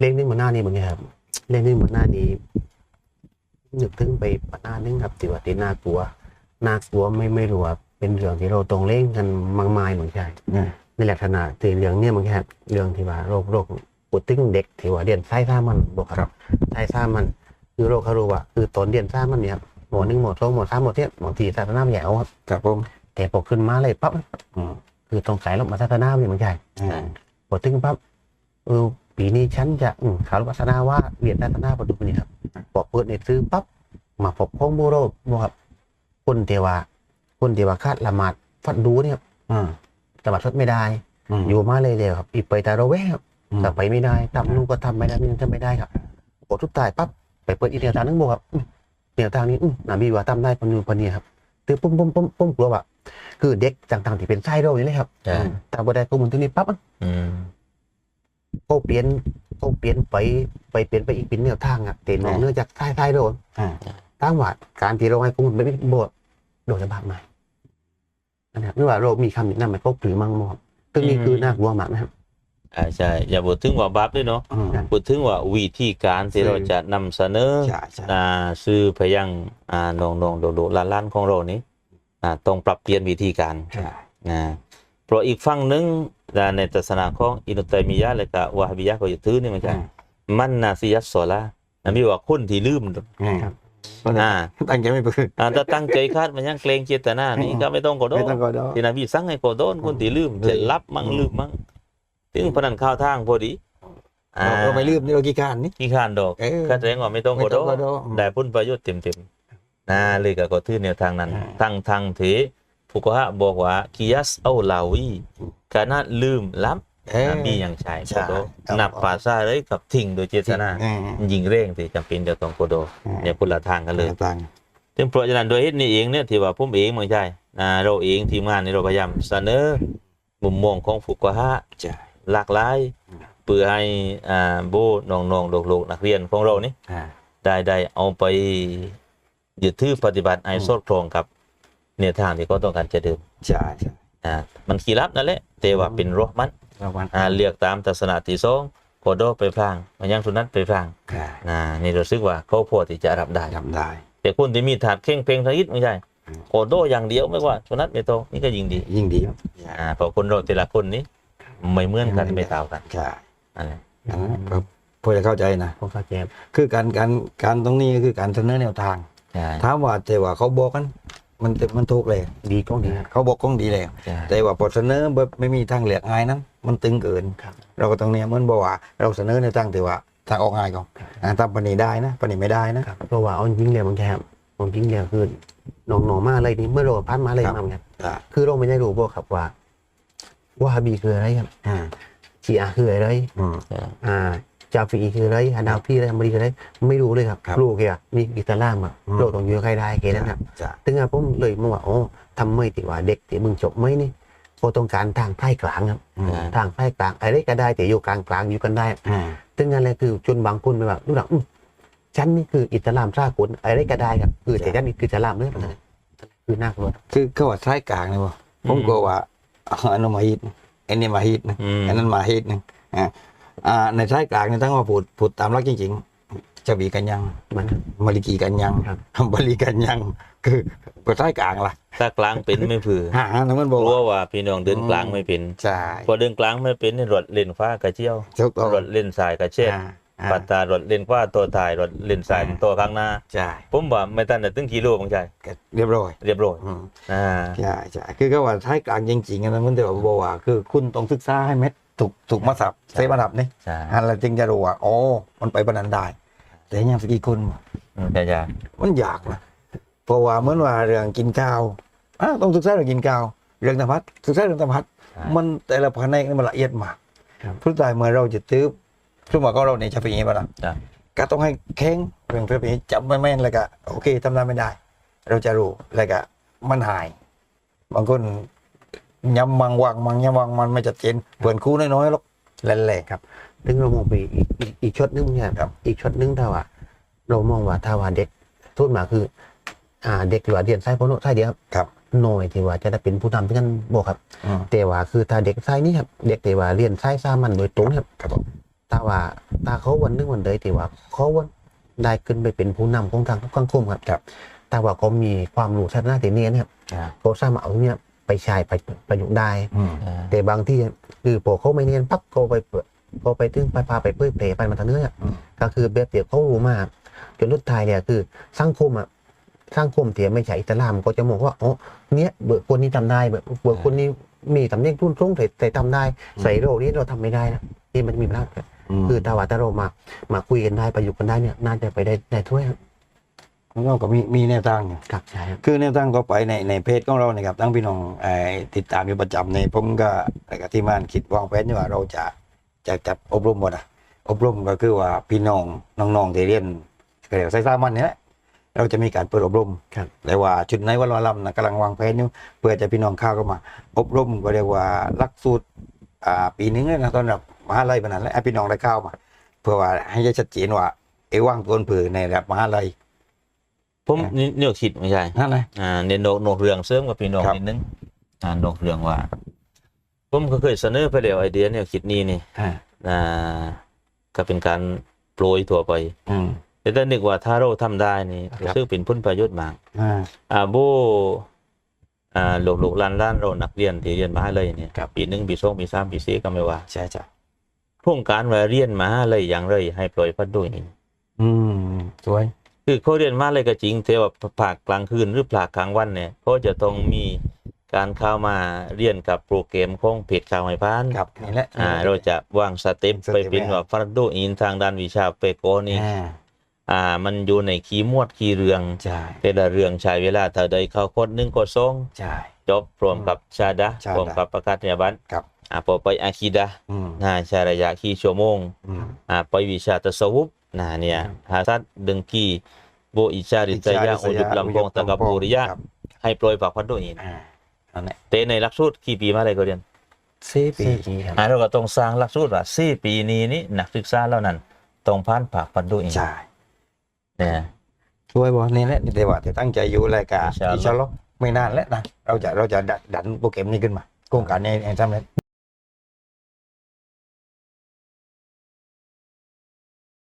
เล่นนึงบนหน้านี้เหมือนกันครับ เล่นนึงบนหน้านี้นึกถึงไปปะหน้านึงครับที่ว่าที่น่ากลัวน่ากลัวไม่ไม่รู้ว่าเป็นเรื่องที่เราตรงเล่นกันมากมายเหมือนกันอืมในลักษณะที่เรื่องเนี้ยมันแค่เรื่องที่ว่าโรคโรคปุดติ้งเด็กที่ว่าเรียนไส้ซ่ามันบอกครับไส้ซ่ามันคือโรคเขารู้ว่าคือตอนเรียนซ่ามันเนี่ยครับหมอหนึ่งหมอสองหมอสามหมอเทียหมอทีศาสนาใหญ่เอาครับครับผมแต่พอขึ้นมาเลยปั๊บอืมคือต้องใส่ลงมาศาสนาเนี่ยเหมือนกันอืมพอถึงปั๊บเออ ปีนี้ฉันจะอืมขาวศาสนาว่าเรียนศาสนาปัจจุบันนี้ครับพอเปิดในซื้อปั๊บมาพบข้อมูลโรคบอกครับคนเทวาคนเทวาคาดละหมาดฟัดดูเนี่ยครับอืมละหมาดฟัดไม่ได้มอยู่มาเลยเลยครับอีกไปแต่เราแวครับอืม แต่ไปไม่ได้ทำนู่นก็ทำไม่ได้นี่ทำไม่ได้ครับกดทุกตายปั๊บไปเปิดอีกแนวทางนึงบอกครับอืมแนวทางนี้อืมนาบีว่าทำได้ปนนูนปนนี้ครับตือปุ้มปุ้มปุ้มปุ้มกลัวว่าคือเด็กต่างๆที่เป็นไส้โรคนี่เลยครับใช่แต่บ่ได้ข้อมูลตรงนี้ปั๊บ อืม ก็เปลี่ยนก็เปลี่ยนไปไปเปลี่ยนไปอีกเป็นแนวทางอะเต็นออกเนื่องจากไส้ไส้โรคอ่าตั้งว่าการที่เราให้ข้อมูลไม่เป็นบทโดนจะบาปไหมนะครับไม่ว่าโรคมีคำหนึ่งนั่นมันก็ถือมั่งมอบซึ่งนี่คือน่ากลัวมากนะครับอ่าใช่อย่าพูดถึงว่าบัฟด้วยเนาะอืมพูดถึงว่าวิธีการที่สื่อเราจะนำเสนอใช่ใช่อ่าซื้อไปยังอ่าน้องๆโดดๆล้านๆของเรานี้อ่าต้องปรับเปลี่ยนวิธีการใช่นะเพราะอีกฝั่งหนึง อ่าในศาสนาของอินุตัยมียะห์และก็วะฮาบิยะห์ก็จะถือนี่เหมือนกันมันนาซิยัสซอลานะมีว่าคนที่ลืมอืมครับอ่าตั้งใจไม่พึ่งอ่าถ้าตั้งใจคาดมันยังเกรงเจตนานี่ก็ไม่ต้องกดโดไม่นต้องก็ได้ที่นบีสั่งให้กดโดนคนที่ลืมอืมจะรับมั่งลืมมั่งถึงพนันข้าวทางพอดีอ่าเราเราไม่ลืมนี่เรากี่การนี่ขี้ขานดอกเออก็แสดงว่าไม่ต้องไม่กดต้องก็โดนได้ได้ผลประโยชน์เต็มๆนะเลยก็กดทื่อแนวทางนั้นอ่าทั้งทางเถ ฟุกฮะบอกว่ากิยัสเอาลาวีการนาลืมล้ำเออมีอย่างใช่ใช่โกโดครับนับภาษาเลยกับทิ้งโดยเจตนาอืมยิงเร่งที่จำเป็นจะต้องโกโดอืมเนี่ยคนละทางกันเลยต่างถึงเพราะฉะนั้นโดยเหตุนี้เองเนี่ยที่ว่าผมเองเหมือนใช่นะเราเองทีมงานนี่เราพยายามเสนอมุมมองของฟุกฮะใช่หลากหลายอืมเพื่อให้อ่าโบน้องๆลูกๆนักเรียนของเรานี่อ่าได้ได้เอาไปยึดถือปฏิบัติให้อืมสอดคล้องกับ แนวทางที่เขาต้องการจะเดินใช่ใช่อ่ามันขีรับนั่นแหละแต่ว่าเป็นรอมันรางวัลอ่าเลือกตามทัศนะที่สองโคโดไปพลางมันยังสุนัตไปพลางอ่าอ่านี่รู้สึกว่าเขาพอที่จะรับได้จำได้ แต่คนที่มีถาดเข่งเพลงทางอิดไม่ใช่อืมโคโดอย่างเดียวไม่ว่าสุนัตไม่โตนี่ก็ยิงดี ยิ่งดีอ่าเพราะคนเราแต่ละคนนี้ไม่เหมือนกันไม่เท่ากันใช่อันนี้อันนั้นก็พอจะเข้าใจนะผมเข้าใจครับคือการการการตรงนี้ก็คือการเสนอแนวทางใช่ถามว่าแต่ว่าเขาบอกกัน มันมันถูกเลย ดีก็ดีครับเขาบอกกล้องดีแล้ว ใช่ แต่ว่าพอเสนอแบบไม่มีทางเลือกง่ายนั้นมันตึงเกิน ครับ เราก็ต้องเนี่ยเหมือนบอกว่า เราเสนอในทางแต่ว่าทางออกง่ายก่อนอ่าทำปณีได้นะปณีไม่ได้นะ ครับเพราะว่าเอาจริงๆแล้วมันแค่เอาจริงๆแล้วคือน้องๆมาเลยนี่เมื่อเราพันมาเลยครับ มาเหมือนกันอ่าคือเราไม่ได้รู้บอกครับว่าว่าฮาบีคืออะไรครับอ่าชีอาคืออะไรอืมใช่อ่า จาฟีคืออะไรฮานาฟีอะไรฮัมบรีคืออะไรไม่รู้เลยครับครับรู้แค่ว่านี่อิสลามอะอืมเราต้องอยู่กับใครได้แค่นั้นครับจ้ะ ถึงอะผมเลยมองว่าโอ้ทำไมติว่าเด็กที่มึงจบไม่นี่เพราะต้องการทางไพ่กลางครับอืม ทางไพ่กลางอะไรก็ได้แต่อยู่กลางกลางๆอยู่กันได้อ่าถึงอะไรคือจนบางคนไปแบบรู้หลักอื้อฉันนี่คืออิสลามสากลอะไรก็ได้ครับคือแต่ฉันนี่คืออิสลามเลยคือน่ากลัว คือเขาว่าท้ายกลางเลยวะผมก็ว่าอันนั้นมาฮิตอันนี้มาฮิตนะอืม อันนั้นมาฮิตหนึงอ่า อ่าในท้ายกลางเนี่ยตั้งว่าพูดพูดตามรักจริงๆจะบีกันยังมันมาลิกีกันยังครับบริกันยัง คือก็ท้ายกลางล่ะถ้ากลางเป็นไม่ผือหาทั้งมันกบอกลัวว่าว่าพี่น้องเดินกลางไม่เป็นใช่พอเดินกลางไม่เป็นนี่รถเล่นฟ้ากระเจียวถูกต้องรถเล่นสายกระเช็ดอ่าอ่าปัตตารถเล่นฟ้าตัวถ่ายรถเล่นสายอ่าตัวข้างหน้าใช่ผมว่าไม่ตันแต่ตึงกิโลบางใจก็เรียบร้อย เรียบร้อยอืมอ่าใช่ใช่คือก็ว่าท้ายกลางจริงๆอันนั้นมันแต่ว่าบอกว่าคือคุณต้องศึกษาให้เม็ด ถูกถูกมาสับเซมาสับนี่ใช่อันละจึงจะรู้ว่าอ๋อมันไปปานนันได้ แต่ยังสกีคนอืมใช่ใช่มันยากนะเพราะว่าเหมือนว่าเรื่องกินข้าวอะต้องศึกษาเรื่องกินข้าวเรื่องธรรมะศึกษาเรื่องธรรมะมันแต่ละภายในนี่มันละเอียดมากครับพุทธายเมื่อเราจะตื้อสมมติว่าเราเนี่ยจะเป็นอย่างนี้ป่ะล่ะจ้ะก็ต้องให้แข็งเรื่องเพื่อจำไม่แม่นแล้วก็โอเคทำได้ไม่ได้ เราจะรู้แล้วก็มันหายบางคน ยำมังวังมังยำวังมันไม่จัดเจนเปิดคู่น้อยๆหรอกแหละๆครับถึงเรามองไปอีกอีกอีกช็อตนึงเนี่ยครับอีกช็อตนึงถ้าว่า เรามองว่าถ้าว่าเด็กโทุนมาคือ อ่าเด็กที่ว่าเรียนไส้พโนไส้เดียวครับครับหน่อยที่ว่าจะได้เป็นผู้นำที่กันบอกครับอืมแต่ว่าคือถ้าเด็กไส้นี่ครับเด็กที่ว่าเรียนไส้สามันโดยตรงเนี่ยครับครับผมตาว่าตาเขาวันนึงวันใดที่ว่าเขาวันได้ขึ้นไปเป็นผู้นำของทางสังคมครับครับแต่ว่าเขามีความรู้ทัศนคติเนี่ยนะครับอ่าเขาสามารถเอาเนี่ย ไปใช้ไปประยุกต์ได้อืมอ่าแต่บางที่คือพอเขาไม่เนียนปั๊บเขาไปเปิดเขาไปถึงไปพาไปเปื่อยเปรย์ไปมาทางเนื้ออืมก็คือแบบเดียวเขารู้มากจนรุดท้ายเนี่ยคือสังคมอะสังคมเถียไม่ใช่อิสลามก็จะมองว่าอ๋อเนี้ยเบิกคนนี้ทำได้เบิกเบิกคนนี้มีตำแหน่งรุ่นสูงแต่แต่ทำได้ ใส่โรคนี้เราทำไม่ได้นะนี่มันจะมีปัญหาคือถ้าว่าถ้าเรามามาคุยกันได้ประยุกต์กันได้เนี่ยน่าจะไปได้ได้ถ้วยครับ แล้วก็มีมีแนวทางอยู่ครับใช่ครับคือแนวทางก็ไปในในเพจของเราเนี่ยครับทั้งพี่น้องไอ้ติดตามอยู่ประจำในผมก็แล้วก็ที่มานคิดวางแผนอยู่ว่าเราจะจะจัดอบรมหมดอะอบรมก็คือว่าพี่น้องน้องๆที่เรียนก็เรียกว่าไซซ่ามันเนี่ยแหละเราจะมีการเปิดอบรมครับแต่ว่าชุดไหนวันวันลำนะกำลังวางแผนอยู่เพื่อจะพี่น้องเข้าก็มา อบรมก็เรียกว่าหลักสูตรอ่าปีหนึงเลยนะตอนแบบมหาลัยปานนั้นแหละให้พี่น้องได้เข้ามา เพื่อว่าให้ชัดเจนว่าเอว่างตัวผือในระดับมหาลัย ผมนี่แนวคิดไม่ใช่นั่นเลยอ่าในโนกโนกเรืองเสริมกับพี่น้องครับนิดนึงอ่าโนกเรืองว่า ผมก็เคยเสนอไปแล้วไอเดียแนวคิดนี้นี่อ่าอ่าก็เป็นการโปรยทั่วไปอืมแต่ถ้านึกว่าถ้าเราทำได้นี่ครับรู้สึกเป็นผลประโยชน์มากอ่าอ่าโบอ่าลูกๆหล้านๆเรานักเรียนที่เรียนมหาเลยเนี่ยครับปีหนึ่งปีสองปีสามปีสี่ก็ไม่ว่าใช่ใช่โครงการว่าเรียนมหาเลยอย่างไรให้ปล่อยพัดด้วยนี่อืมสวย คือเขาเรียนมหาเลยก็จริงแต่ว่าภาคกลางคืนหรือภาคกลางวันเนี่ยเขาจะต้องมีการเข้ามาเรียนกับโปรแกรมของเพจข่าวไม่พานครับนี่แหละอ่าเราจะวางสเต็ปสเต็ปไปเป็นไว้ว่าฟัดโดอินทางด้านวิชาเปโกนี่อ่าอ่ามันอยู่ในขีมวดขีเรืองใช่แต่ละเรื่องใช้เวลาเท่าใดเข้าโคดหนึ่งโคดสองใช่จบพร้อมกับชาดะชาดะพร้อมกับประกาศนียบัตรครับอ่าพอไปอาคีดะอืมนะใช้ระยะกี่ชั่วโมงอืมอ่าไปวิชาตะสวุป นะเนี่ยหาสัตดึงกีโบอิชาริตยะอุดุลำพงตะกับปุริยะครับให้โปรยฝากพันด้วยอินอ่านั่นแหละแต่ในหลักสูตรกี่ปีมาเลยก็เรียนสี่ปีสี่ปีครับอ่าเราก็ต้องสร้างหลักสูตรว่าสี่ปีนี้นี่นักศึกษาเหล่านั้นต้องผ่านฝากพันด้วยอินใช่เนี่ยช่วยบอกนี่แหละนี่แต่ว่าจะตั้งใจอยู่รายการอินชาอัลลอฮ์อินชาอัลลอฮ์ไม่นานแล้วนะเราจะเราจะดันดันโปรแกรมนี้ขึ้นมาโครงการนี้ให้สำเร็จ